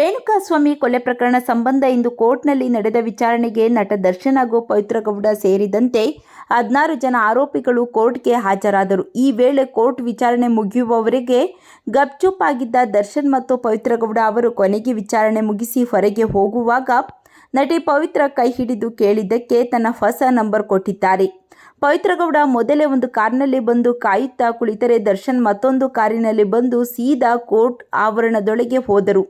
ರೇಣುಕಾಸ್ವಾಮಿ ಕೊಲೆ ಪ್ರಕರಣ ಸಂಬಂಧ ಇಂದು ಕೋರ್ಟ್ನಲ್ಲಿ ನಡೆದ ವಿಚಾರಣೆಗೆ ನಟ ದರ್ಶನ್ ಹಾಗೂ ಪವಿತ್ರಗೌಡ ಸೇರಿದಂತೆ ಹದಿನಾರು ಜನ ಆರೋಪಿಗಳು ಕೋರ್ಟ್ಗೆ ಹಾಜರಾದರು. ಈ ವೇಳೆ ಕೋರ್ಟ್ ವಿಚಾರಣೆ ಮುಗಿಯುವವರೆಗೆ ಗಪ್ಚುಪ್ ಆಗಿದ್ದ ದರ್ಶನ್ ಮತ್ತು ಪವಿತ್ರಗೌಡ ಅವರು ಕೊನೆಗೆ ವಿಚಾರಣೆ ಮುಗಿಸಿ ಹೊರಗೆ ಹೋಗುವಾಗ ನಟಿ ಪವಿತ್ರ ಕೈ ಹಿಡಿದು ಕೇಳಿದ್ದಕ್ಕೆ ತನ್ನ ಹೊಸ ನಂಬರ್ ಕೊಟ್ಟಿದ್ದಾರೆ. ಪವಿತ್ರ ಗೌಡ ಮೊದಲೇ ಒಂದು ಕಾರಿನಲ್ಲಿ ಬಂದು ಕಾಯುತ್ತಾ ಕುಳಿತರೆ ದರ್ಶನ್ ಮತ್ತೊಂದು ಕಾರಿನಲ್ಲಿ ಬಂದು ಸೀದಾ ಕೋರ್ಟ್ ಆವರಣದೊಳಗೆ ಹೋದರು.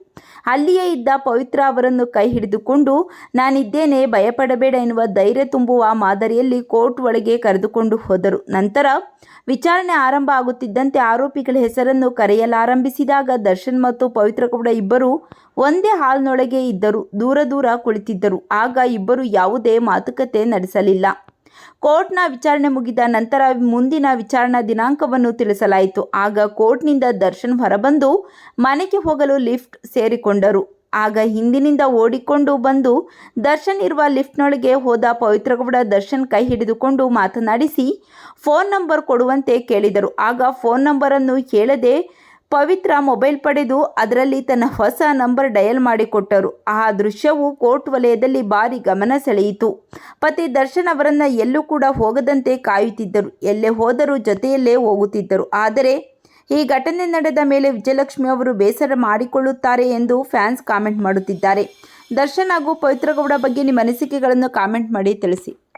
ಅಲ್ಲಿಯೇ ಇದ್ದ ಪವಿತ್ರ ಅವರನ್ನು ಕೈ ಹಿಡಿದುಕೊಂಡು, ನಾನಿದ್ದೇನೆ, ಭಯಪಡಬೇಡ ಎನ್ನುವ ಧೈರ್ಯ ತುಂಬುವ ಮಾದರಿಯಲ್ಲಿ ಕೋರ್ಟ್ ಒಳಗೆ ಕರೆದುಕೊಂಡು ಹೋದರು. ನಂತರ ವಿಚಾರಣೆ ಆರಂಭ ಆಗುತ್ತಿದ್ದಂತೆ ಆರೋಪಿಗಳ ಹೆಸರನ್ನು ಕರೆಯಲಾರಂಭಿಸಿದಾಗ ದರ್ಶನ್ ಮತ್ತು ಪವಿತ್ರಗೌಡ ಇಬ್ಬರು ಒಂದೇ ಹಾಲ್ನೊಳಗೆ ಇದ್ದರು. ದೂರ ದೂರ ಕುಳಿತಿದ್ದರು. ಆಗ ಇಬ್ಬರು ಯಾವುದೇ ಮಾತುಕತೆ ನಡೆಸಲಿಲ್ಲ. ಕೋರ್ಟ್ನ ವಿಚಾರಣೆ ಮುಗಿದ ನಂತರ ಮುಂದಿನ ವಿಚಾರಣಾ ದಿನಾಂಕವನ್ನು ತಿಳಿಸಲಾಯಿತು. ಆಗ ಕೋರ್ಟ್ನಿಂದ ದರ್ಶನ್ ಹೊರಬಂದು ಮನೆಗೆ ಹೋಗಲು ಲಿಫ್ಟ್ ಸೇರಿಕೊಂಡರು. ಆಗ ಹಿಂದಿನಿಂದ ಓಡಿಕೊಂಡು ಬಂದು ದರ್ಶನ್ ಇರುವ ಲಿಫ್ಟ್ನೊಳಗೆ ಹೋದ ಪವಿತ್ರಗೌಡ ದರ್ಶನ್ ಕೈ ಹಿಡಿದುಕೊಂಡು ಮಾತನಾಡಿಸಿ, ಫೋನ್ ನಂಬರ್ ಕೊಡುವಂತೆ ಕೇಳಿದರು. ಆಗ ಫೋನ್ ನಂಬರನ್ನು ಹೇಳದೆ ಪವಿತ್ರ ಮೊಬೈಲ್ ಪಡೆದು ಅದರಲ್ಲಿ ತನ್ನ ಹೊಸ ನಂಬರ್ ಡಯಲ್ ಮಾಡಿಕೊಟ್ಟರು. ಆ ದೃಶ್ಯವು ಕೋರ್ಟ್ ವಲಯದಲ್ಲಿ ಭಾರಿ ಗಮನ ಸೆಳೆಯಿತು. ಪತಿ ದರ್ಶನ್ ಅವರನ್ನು ಎಲ್ಲೂ ಕೂಡ ಹೋಗದಂತೆ ಕಾಯುತ್ತಿದ್ದರು. ಎಲ್ಲೇ ಹೋದರೂ ಜೊತೆಯಲ್ಲೇ ಹೋಗುತ್ತಿದ್ದರು. ಆದರೆ, ಈ ಘಟನೆ ನಡೆದ ಮೇಲೆ ವಿಜಯಲಕ್ಷ್ಮಿ ಅವರು ಬೇಸರ ಮಾಡಿಕೊಳ್ಳುತ್ತಾರೆ ಎಂದು ಫ್ಯಾನ್ಸ್ ಕಾಮೆಂಟ್ ಮಾಡುತ್ತಿದ್ದಾರೆ. ದರ್ಶನ್ ಹಾಗೂ ಪವಿತ್ರಗೌಡ ಬಗ್ಗೆ ನಿಮ್ಮ ಅನಿಸಿಕೆಗಳನ್ನು ಕಾಮೆಂಟ್ ಮಾಡಿ ತಿಳಿಸಿ.